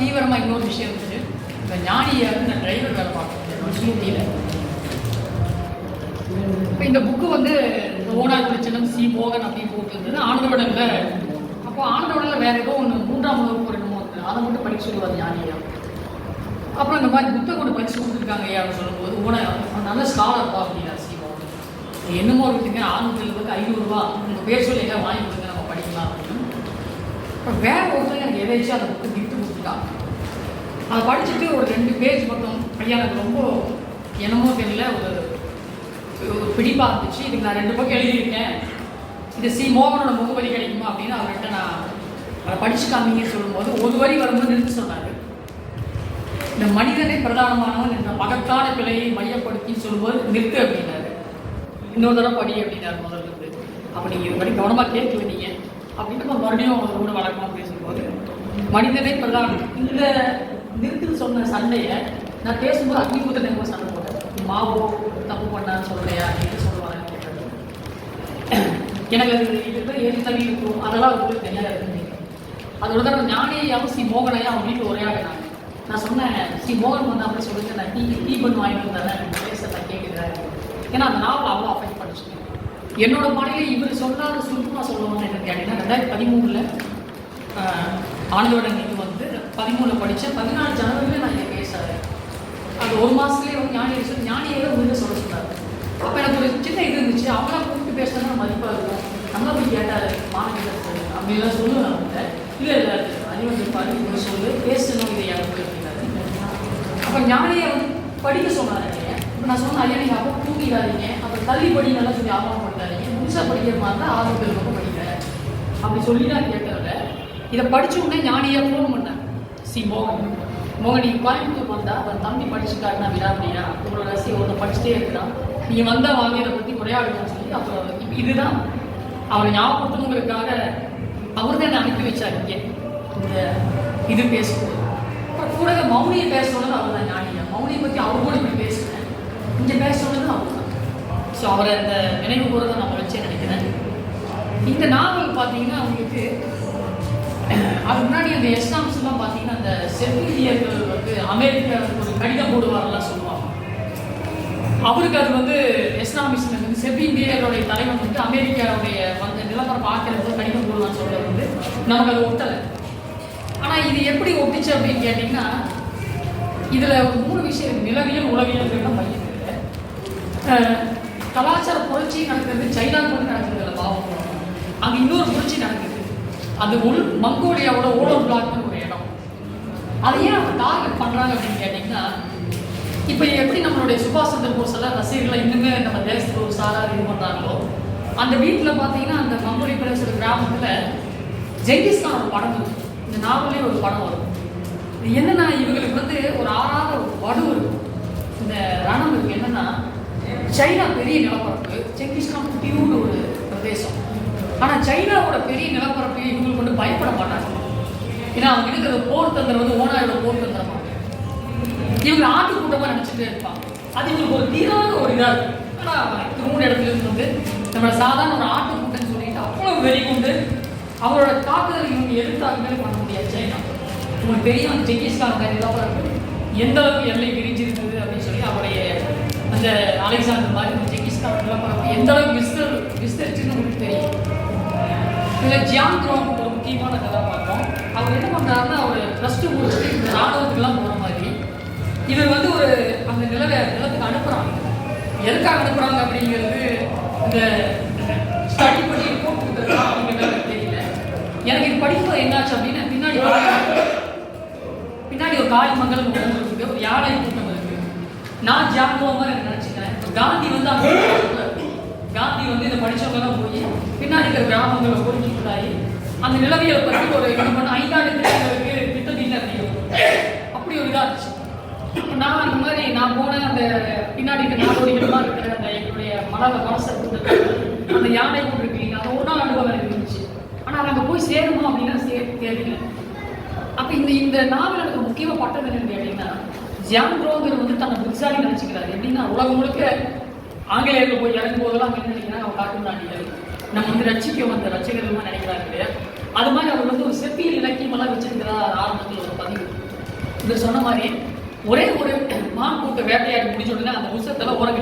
தீவிரமாக இன்னொரு விஷயம் இருந்துச்சு இந்த ஞானியை வந்து நான் டிரைவர் வேலை பார்க்கணும் ஸ்கூட்டியில் இப்போ இந்த புக்கு வந்து ஓனார் பிரச்சனை சி மோகன் அப்படின்னு போட்டுருந்தது ஆனந்தவடனில் அப்போ ஆனந்தவடனில் வேற ஏதோ ஒன்று மூன்றாம் வகுப்பு ரெண்டு இருக்குது அதை மட்டும் படிச்சு சொல்லுவார் ஞானியா. அப்புறம் இந்த மாதிரி புத்தகம் கொண்டு படிச்சு கொடுத்துருக்காங்க ஐயா அப்படின்னு சொல்லும்போது ஓனர் நல்ல நல்ல பா அப்படின்னா சி மோகன். என்னமோ விட்டுங்க ஆனந்தத்தில் இருக்கு ஐநூறுரூவா உங்கள் பேர் சொல்லி எல்லாம் வாங்கி கொடுங்க நம்ம படிக்கலாம் அப்படின்னு. அப்புறம் வேற ஒருத்தர் எனக்கு எதாச்சும் அந்த புக்கு தான் அதை படிச்சுட்டு ஒரு ரெண்டு பேஜ் மட்டும் ஐயா எனக்கு ரொம்ப என்னமோ தெரியல ஒரு ஒரு பிடிப்பாக இருந்துச்சு. இதுக்கு நான் ரெண்டு பக்கம் எழுதியிருக்கேன். இது சி. மோகனோட முகவரி கிடைக்குமா அப்படின்னு அவர்கிட்ட நான் அதை படிச்சு காமிங்கன்னு சொல்லும்போது ஒரு வரி வரும்போது நிறுத்த சொன்னார். இந்த மனிதனை பிரதானமானவன் இந்த மகத்தான பிழையை மையப்படுத்தி சொல்லும்போது நிறுத்து அப்படின்னாரு. இன்னொரு தடவை படி அப்படின்னாரு முதல்ல இருந்து. அப்போ நீங்கள் இது மாதிரி கவனமாக கேட்கல நீங்கள் அப்படின்னு நம்ம மறுபடியும் கூட வழக்கமாக பேசும்போது மனிதனை பிரதானம். இந்த நிறுத்துன்னு சொன்ன சண்டையை நான் பேசும்போது அக்னிபுத்திரன் எனக்கு சண்டை போட்டேன். மாவோ தப்பு பண்ணான்னு சொல்லலையா அப்படின்னு சொல்லுவாங்க எனக்கு அது இது பேர் ஏறி தள்ளி இருக்கும். அதெல்லாம் உங்களுக்கு தெரியாது இருந்தீங்க அதோட தான் ஞானியாவும் ஸ்ரீ மோகனையா அவங்க வீட்டில் உரையாடினாங்க. நான் சொன்னேன் ஸ்ரீ மோகன் வந்து அப்படி சொல்லுங்க நான் டீ டீ பண்ணு வாங்கிட்டு வந்தேன் எனக்கு பேச நான் கேட்குறேன். ஏன்னா அந்த நாவல் அவ்வளோ அஃபெக்ட் பண்ணிச்சு. என்னோட மனைவி இவர் சொன்னாலும் சுருக்கமாக சொல்லணும்னு எனக்கு கேட்டீங்கன்னா ரெண்டாயிரத்தி பதிமூணில் ஆனந்தோட வந்து பதிமூணில் படித்தேன் பதினாலு ஜனவரியில் நான் இங்கே பேசுகிறேன் அது ஒரு மாதத்துலேயே வந்து ஞானியை சொல்லி ஞானியை வந்து சொல்ல சொன்னார். அப்போ எனக்கு ஒரு சின்ன இது இருந்துச்சு. அவங்களாம் கூப்பிட்டு பேசினா மதிப்பாக இருக்கும் நம்ம போய் கேட்டார் மாணவிகள் அப்படிலாம் சொல்லுவேன் அவங்கள்ட்ட இல்லை இல்லை அது வந்து பாரு சொல்லு. பேசணும் இதை யாருக்கு அப்போ ஞானியை வந்து படிக்க சொன்னார் இப்போ நான் சொன்னேன் ஐயா நீங்கள் அப்போ தூங்கிடாதீங்க. அப்புறம் தள்ளி படி நல்லா சொல்லி ஆபம் பண்ணாதீங்க முழுசாக படிக்கிற மாதிரி தான் ஆர்வத்தில் ரொம்ப படிக்கிறேன் அப்படி சொல்லி நான் கேட்டதில்லை இதை படிச்ச உடனே ஞானியை ஃபோன் பண்ணேன். சி மோகன் மோகன் நீ கோயம்புத்தூர் வந்தா அவன் தம்பி படிச்சுட்டாருன்னா விடாமடியா உங்களோட ரசி ஒன்று படிச்சுட்டே இருக்கிறான் நீ வந்தா வாங்க இதை பற்றி உரையாடுன்னு சொல்லி அப்புறம் இதுதான். அவரை ஞாபகப்படுத்தணுங்கிறதுக்காக அவர் தான் என்னை அனுப்பி வச்சார் இங்கே. இந்த இது பேசும்போது. அப்புறம் கூட மௌனியை பேசணும்னு அவர் தான் ஞானியா? மௌனியை பற்றி அவர் கூட இப்படி பேசுகிறேன் இங்கே பேசணும்னு அவர் தான் ஸோ அவரை அந்த நினைவு கூறதான் நான் வச்சே நினைக்கிறேன். இந்த நாவல் பார்த்தீங்கன்னா அவங்களுக்கு அதுக்கு முன்னாடி அந்த எஸ்டாம்ஸ்லாம் பார்த்தீங்கன்னா அந்த செவிலியர்கள் வந்து அமெரிக்காவுக்கு ஒரு கடிதம் போடுவாரெல்லாம் சொல்லுவாங்க. அவருக்கு அது வந்து எஸ்லாமிஸ்ல வந்து செபி இந்தியர்களுடைய தலைவன் வந்து அமெரிக்காவுடைய அந்த நிலப்பரப்பு ஆக்கிரமிப்பு கடிதம் போடுவான்னு சொல்றது வந்து நமக்கு அது ஒட்டலை. ஆனால் இது எப்படி ஒட்டிச்சு அப்படின்னு கேட்டிங்கன்னா இதில் ஒரு மூணு விஷயம் நிலவியல் உளவியல் தான் மையம் கலாச்சார புரட்சி நடக்கிறது சைனா கூட நடக்கிறது பாவம். அங்கே இன்னொரு புரட்சி நடக்குது. அது உள் மங்கோலியாவோட ஓலர் பிளாக்னு ஒரு இடம். அதை ஏன் அவங்க டார்கெட் பண்ணுறாங்க அப்படின்னு கேட்டிங்கன்னா இப்போ எப்படி நம்மளுடைய சுபாஷ் சந்திர போஸ் எல்லாம் ரசிகர்களை இன்னுமே நம்ம தேசத்துக்கு ஒரு சாரார் இது பண்ணுறாங்களோ அந்த வீட்டில் பார்த்தீங்கன்னா அந்த மங்கோலி பிரதேச கிராமத்தில் ஜெய்கிஸ்கான் ஒரு படம் இருக்கு இந்த நாவலே ஒரு படம் வரும். இது என்னன்னா இவங்களுக்கு வந்து ஒரு ஆறாத ஒரு வடு இருக்கும். இந்த ரணம் இருக்கு என்னன்னா சைனா பெரிய நிலப்பரப்பு செங்கிஸ்கான் குட்டியூடு ஒரு பிரதேசம். ஆனால் சைனாவோட பெரிய நிலப்பரப்பையும் இவங்களுக்கு வந்து பயப்பட மாட்டாங்க. ஏன்னா அவங்க இருக்கிற போர் தந்திரம் வந்து ஓனாயோட போர் தந்திரமா இவங்க ஆட்டு கூட்டமாக நினச்சிட்டே இருப்பாங்க. அது இவங்களுக்கு ஒரு தீராத ஒரு இதாக இருக்கும். ஆனால் மூணு இடத்துல இருந்து வந்து நம்மளோட சாதாரண ஒரு ஆட்டு கூட்டம்னு சொல்லிட்டு அவ்வளோ வெறி கொண்டு அவரோட தாக்குதல் இவங்க எதிர்த்தாக்குதலே பண்ண முடியாது சைனா. இவங்க பெரிய அந்த செங்கிஸ்கான் நிலப்பரப்பு எந்த அளவுக்கு எல்லை விரிஞ்சிருந்தது அப்படின்னு சொல்லி அவருடைய அந்த அலெக்சாண்டர் மாதிரி இந்த செங்கிஸ்கான் நிலப்பரப்பு எந்த அளவுக்கு விஸ்தர் விஸ்தரிச்சுன்னு உங்களுக்கு தெரியும். இதில் ஜியான் த்ரோன் ஒரு முக்கியமான கதாபாத்திரம். அவர் என்ன பண்ணுறாருன்னா அவர் ப்ளஸ் டூ முடிச்சுட்டு இந்த ராணுவத்துக்குலாம் போகிற மாதிரி. இவர் வந்து ஒரு அந்த நிலவை நிலத்துக்கு அனுப்புகிறாங்க எதுக்காக அனுப்புகிறாங்க அப்படிங்கிறது இந்த ஸ்டடி பண்ணி ரிப்போர்ட் கொடுக்குறதா அப்படிங்கிறது எனக்கு தெரியல. எனக்கு இது படிப்பு என்னாச்சு அப்படின்னா பின்னாடி பின்னாடி ஒரு காளி மங்கள் ஒரு ஊர் ஒரு யானை கூட்டம் இருக்குது நான் ஜாம்புவா எனக்கு நினச்சிக்கிறேன். காந்தி வந்து அங்கே காந்தி வந்து இதை படிச்சவங்கலாம் போய் பின்னாடி இருக்கிற கிராமங்களை போய் அந்த நிலவியலை பற்றி ஒரு இது பண்ண ஐந்தாண்டு திட்டங்களுக்கு அறியும் அப்படி ஒரு இதாக இருந்துச்சு. நான் அந்த மாதிரி நான் போன அந்த பின்னாடி இருக்கிற நாடோடிகளமாக இருக்கிற அந்த எங்களுடைய மலர மனசை அந்த யானை கூட இருக்கீங்க அது ஒரு நாள் அனுபவம் எனக்கு இருந்துச்சு ஆனால் அங்கே போய் சேருமா அப்படின்னா சே தெரியல அப்போ இந்த இந்த நாவல் எனக்கு முக்கியமாக பட்டது என்ன அப்படின்னா ஜியான் ப்ரோங்கர் வந்து தன்னை புத்திசாலி நினச்சிக்கிறாரு. எப்படின்னா உலகம் முழுக்க ஆங்கிலேயர்கள் போய் இறங்கும் போதெல்லாம் அவங்க என்ன நினைக்கிறாங்க அவங்க காட்டு நம்ம வந்து ரட்சிக்க வந்த ரட்சகர்கள்லாம் நினைக்கிறாங்க இல்லையா? அது மாதிரி அவர் வந்து ஒரு செப்பியல் இலக்கியம் எல்லாம் வச்சிருக்கிறார் ஆரம்பத்தில் ஒரு பதிவு. இவர் சொன்ன மாதிரி ஒரே ஒரு மான் கூட்ட வேட்டையாடி முடிஞ்ச உடனே அந்த உசத்தெல்லாம் ஓரம்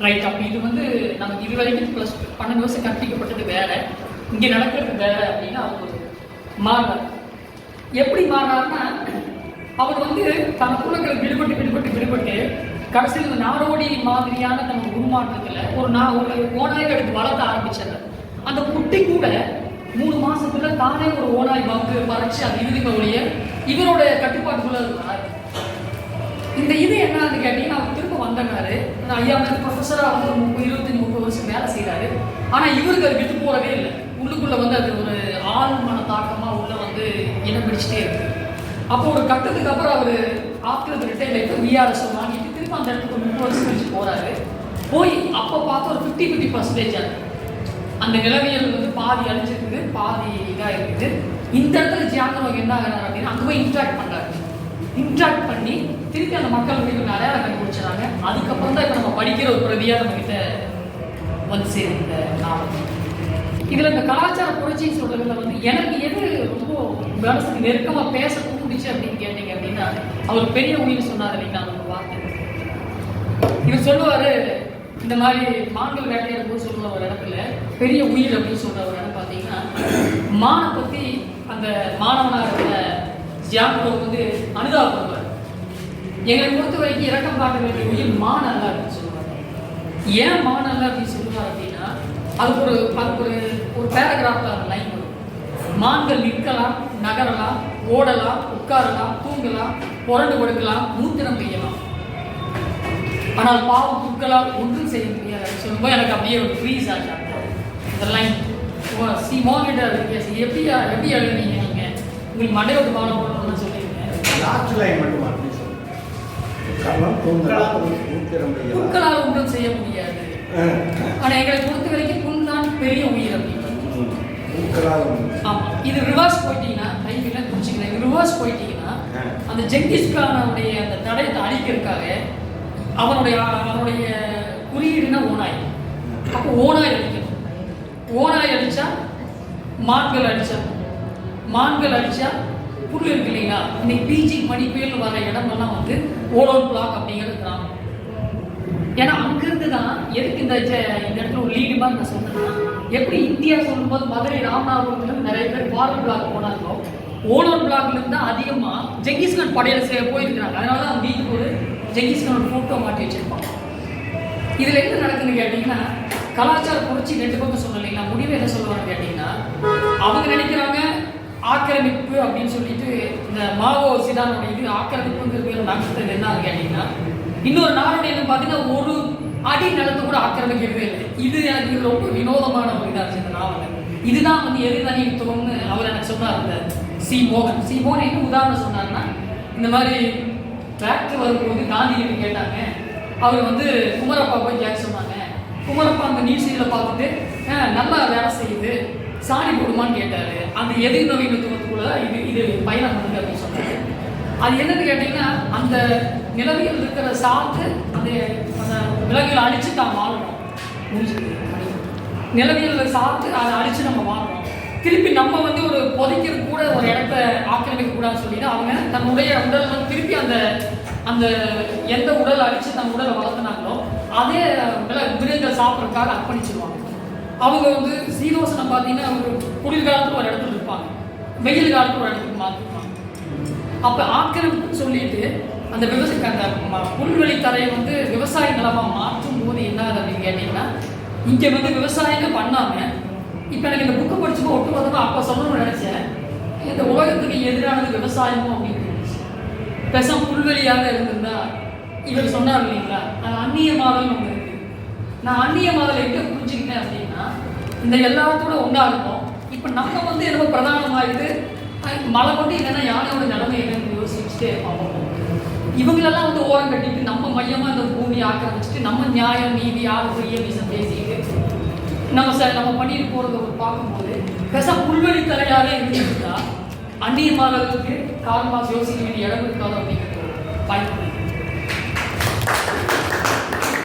ரைட் அப்போ இது வந்து நமக்கு இது வரைக்கும் ப்ளஸ் பன்னெண்டு வருஷம் கற்பிக்கப்பட்டது வேற. இங்கே நடக்கிறது வேற அப்படின்னு அவர் ஒரு மாறினார் எப்படி மாறினார்னா அவர் வந்து தன் விடுபட்டு விடுபட்டு விடுபட்டு கடைசியில் இந்த நாடோடி மாதிரியான தன் உருமாற்றத்தில் ஒரு நான் ஒரு ஓனாய் எடுத்து வளர்த்த ஆரம்பிச்சார் அந்த குட்டி கூட மூணு மாசத்துல தானே ஒரு ஓனாய் வாக்கு பறிச்சு அந்த இறுதிக்க ஒழிய இவரோட கட்டுப்பாட்டுக்குள்ள இந்த இது என்னன்னு கேட்டீங்கன்னா அவர் திரும்ப வந்தனாரு. அந்த ஐயா வந்து ப்ரொஃபஸராக வந்து ஒரு முப்பது இருபத்தஞ்சி முப்பது வருஷம் வேலை செய்கிறாரு ஆனால் இவருக்கு அது விட்டு போகவே இல்லை. உள்ளுக்குள்ள வந்து அது ஒரு ஆழ்மன தாக்கமாக உள்ள வந்து இடம் பிடிச்சிட்டே இருக்கு. அப்போ ஒரு கட்டத்துக்கு அப்புறம் அவர் ஆஃப்டர் ரிட்டையர் ஆகிட்டு விஆர்எஸ் வாங்கிட்டு திரும்ப அந்த இடத்துக்கு முப்பது வருஷம் கழிச்சு போறாரு. போய் அப்போ பார்த்து ஒரு ஃபிஃப்டி ஃபிஃப்டி பர்சன்டேஜ் அந்த நிலவியல் வந்து பாதி அழிஞ்சிருக்குது பாதி இதாக இருக்குது இந்த இடத்துல ஜியாங்கனோக்கு என்ன ஆகிறார் அப்படின்னா அங்கே போய் இன்ட்ராக்ட் பண்ணுறாரு இன்ட்ராக்ட் பண்ணி திருப்பி அந்த மக்கள் வந்து நிறையா கண்டுபிடிச்சாங்க அதுக்கப்புறம் தான் இப்போ நம்ம படிக்கிற ஒரு பிரதியாக நம்ம கிட்ட வந்து சேரும் இந்த நாவல். இதுல இந்த கலாச்சார புரட்சின்னு சொல்றதுல வந்து எனக்கு எது ரொம்ப மனசுக்கு நெருக்கமா பேச பிடிச்சி அப்படின்னு கேட்டீங்க அப்படின்னா அவர் பெரிய உயிர் சொன்னார் இல்லைங்களா இவர் சொல்லுவாரு இந்த மாதிரி மான்கள் வேட்டையாடும் போது சொல்லுற ஒரு இடத்துல பெரிய உயிர் அப்படின்னு சொல்ற ஒரு இடம் பார்த்தீங்கன்னா மானை பத்தி அந்த மாணவனாக இருக்கிற ஜியாங்கோ வந்து அனுதாபப்படுவார். எங்களை பொறுத்த வரைக்கும் இறக்கம் காட்ட வேண்டிய உயிர் மான் அல்ல அப்படின்னு சொல்லுவாங்க ஏன் மான் அல்ல அப்படின்னு சொல்லுவார் அப்படின்னா அதுக்கு ஒரு அதுக்கு ஒரு ஒரு பேராகிராஃப்ல அந்த லைன் வரும். மான்கள் நிற்கலாம் நகரலாம் ஓடலாம் உட்காரலாம் தூங்கலாம் புரண்டு கொடுக்கலாம் மூத்திரம் பெய்யலாம் ஆனால் பாவம் புற்களால் ஒன்றும் செய்ய முடியாது. சொல்லும்போது எனக்கு அப்படியே ஒரு ஃப்ரீஸ் ஆச்சு. அந்த லைன் சி மோகிட்ட எப்படி எப்படி எழுதுனீங்க நீங்க? உங்களுக்கு மண்டையோட்டு பாடம் போடணும்னு சொல்லியிருக்கேன். லாஸ்ட் லைன் மட்டும் புற்களால் ஒன்றும் செய்ய முடியாது. ஆனா எங்களை பொறுத்த வரைக்கும் புண் தான் பெரிய உயிர் அப்படின்னு மூக்களால் ஆமா. இது ரிவர்ஸ் போயிட்டீங்கன்னா கைவில குறிச்சிக்கிறேன் ரிவர்ஸ் போயிட்டீங்கன்னா அந்த ஜெங்கிஸ் கானுடைய அந்த தடயத்தை அழிக்கிறதுக்காக அவனுடைய அவனுடைய குறியீடுனா ஓனாய் அப்போ ஓனாய் அடிக்கணும் ஓனாய் அடிச்சா மான்கள் அடிச்சா மான்கள் அடிச்சா புல் இருக்கு இல்லைங்களா? இன்னைக்கு பிஜி மணிப்பேல் வர இடமெல்லாம் வந்து ஓலோன் பிளாக் அப்படிங்கிறது கிராமம். ஏன்னா அங்கிருந்து தான் எதுக்கு இந்த ஜ- இந்த இடத்துல ஒரு லீடு மாதிரி நான் சொன்னேன்னா எப்படி இந்தியா சொல்லும்போது மதுரை ராமநாதபுரத்துலேருந்து நிறைய பேர் பார்டர் பிளாக் போனாங்களோ ஓலோன் பிளாக்லேருந்து தான் அதிகமா ஜெங்கிஸ்கான் படையில் போயிருக்கிறாங்க. அதனால தான் வீட்டுக்கு ஒரு ஜெங்கிஸ்கானோட ஃபோட்டோ மாட்டி வச்சிருப்பாங்க இதுல என்ன நடக்குதுன்னு கேட்டீங்கன்னா கலாச்சார புரட்சி ரெண்டு பக்கம் சொல்லலைங்களா முடிவு என்ன சொல்லுவாங்க கேட்டீங்கன்னா அவங்க நினைக்கிறாங்க ஆக்கிரமிப்பு அப்படின்னு சொல்லிட்டு இந்த மாவோ சிதானோட இது ஆக்கிரமிப்புங்கிற பேர் நகர்த்தது என்ன கேட்டீங்கன்னா இன்னொரு நாடு என்ன பார்த்தீங்கன்னா ஒரு அடி நிலத்தை கூட ஆக்கிரமிக்கிறதே இல்லை. இது எனக்கு ரொம்ப வினோதமான ஒரு இதாக இருந்துச்சு இந்த நாவல் இதுதான் வந்து எதிர்தனித்துவம்னு அவர் எனக்கு சொன்னார் இந்த சி மோகன். சி மோகன் என்ன உதாரணம் சொன்னார்னா இந்த மாதிரி டிராக்டர் வரும்போது காந்திகிட்ட கேட்டாங்க. அவர் வந்து குமரப்பா போய் கேட்க சொன்னாங்க. குமரப்பா அந்த நியூஸ் இதில் பார்த்துட்டு நல்லா வேலை செய்யுது. சாணி போடுமான்னு கேட்டார். அந்த எதிர் நவீனத்துவத்துக்குள்ள இது இது பயணம் பண்ணுது அப்படின்னு சொன்னாங்க அது என்னன்னு கேட்டிங்கன்னா அந்த நிலவியல் இருக்கிற சாத்து அந்த அந்த விலங்குகளை அழிச்சு தான் வாழணும். முடிஞ்சது. நிலவியல் சாத்து அதை அழிச்சு நம்ம வாழணும். திருப்பி நம்ம வந்து ஒரு புதைக்கிறது கூட ஒரு இடத்த ஆக்கிரமிக்க கூடாதுன்னு சொல்லிட்டு அவங்க தன்னுடைய உடல் வந்து திருப்பி அந்த அந்த எந்த உடல் அழிச்சு தன் உடலை வளர்த்துனாங்களோ அதே வில மிருகங்கள் சாப்பிட்றதுக்காக அர்ப்பணிச்சிருவாங்க. அவங்க வந்து சீதோசனம் பார்த்தீங்கன்னா ஒரு குளிர்காலத்தில் ஒரு இடத்துல இருப்பாங்க. வெயில் காலத்தில் ஒரு இடத்துக்கு மாற்றிருப்பாங்க அப்போ ஆக்கிரமிப்பு சொல்லிட்டு அந்த விவசாய அந்த புல்வெளி தரையை வந்து விவசாய நிலமாக மாற்றும் போது என்ன அப்படின்னு கேட்டிங்கன்னா இங்கே வந்து விவசாயங்கள் பண்ணாமல் இப்ப எனக்கு இந்த புக்கு படிச்சுப்போ ஒட்டுமொத்தமா அப்ப சொல்லணும்னு நினைச்சேன். இந்த உலகத்துக்கு எதிரானது விவசாயமும் அப்படின்னு தோணுச்சு. புல்வெளியாக இருந்திருந்தா இவர் சொன்னார் இல்லைங்களா? அது அந்நிய மாதம் ஒன்று இருக்கு. நான் அந்நிய மாதம் எங்க புரிஞ்சுக்கிட்டேன் அப்படின்னா இந்த எல்லாத்தோட ஒன்றா இருக்கும். இப்போ நம்ம வந்து என்னமோ பிரதானமாகுது மழை மட்டும் இல்லைன்னா யானையோட நிலைமை என்னன்னு யோசிச்சுட்டே பார்ப்போம் இவங்களெல்லாம் வந்து ஓரம் கட்டிட்டு நம்ம மையமா இந்த பூமியை ஆக்கிரமிச்சுட்டு நம்ம நியாயம் நீதி ஆக பொய்ய வீசம் பேசிட்டு நம்ம சார் நம்ம பண்ணிட்டு போகிறத ஒரு பார்க்கும்போது பெசா புல்வெளி தலையாக இருந்துட்டா அந்நிய மாதங்களுக்கு காரணமாக யோசிக்க வேண்டிய இடம் இருக்காது அப்படிங்கிறது பயன்படுது